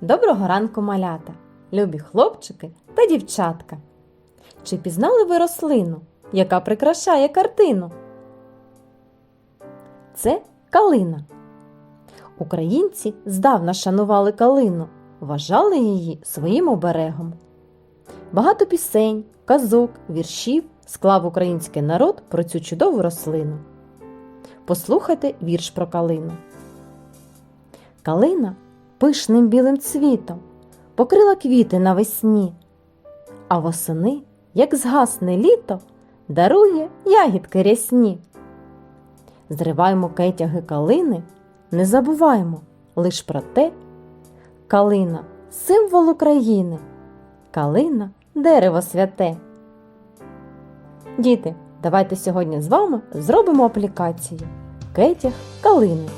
Доброго ранку, малята, любі хлопчики та дівчатка. Чи пізнали ви рослину, яка прикрашає картину? Це калина. Українці здавна шанували калину, вважали її своїм оберегом. Багато пісень, казок, віршів склав український народ про цю чудову рослину. Послухайте вірш про калину. Калина пишним білим цвітом покрила квіти навесні, а восени, як згасне літо, дарує ягідки рясні. Зриваємо кетяги калини, не забуваємо лиш про те, калина символ України, калина дерево святе. Діти, давайте сьогодні з вами зробимо аплікацію кетяг калини.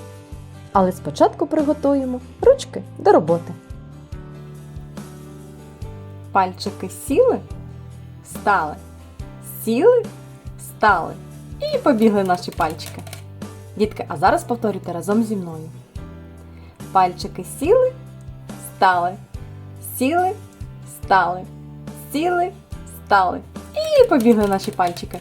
Але спочатку приготуємо ручки до роботи. Пальчики сіли, стали, сіли, стали. І побігли наші пальчики. Дітки, а зараз повторюйте разом зі мною. Пальчики сіли, стали, сіли, стали, сіли, стали. І побігли наші пальчики.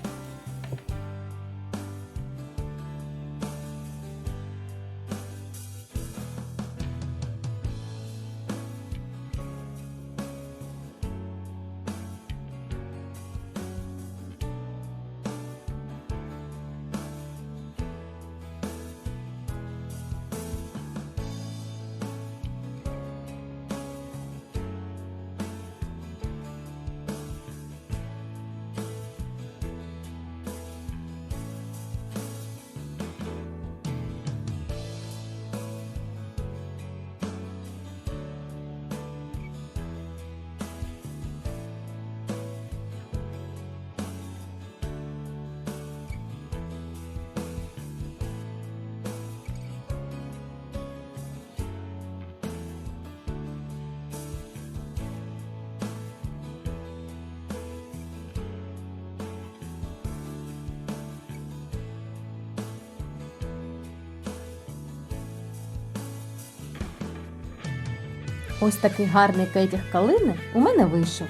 Ось такий гарний кетяг калини у мене вийшов.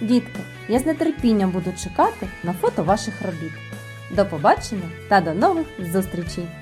Дітки, я з нетерпінням буду чекати на фото ваших робіт. До побачення та до нових зустрічей!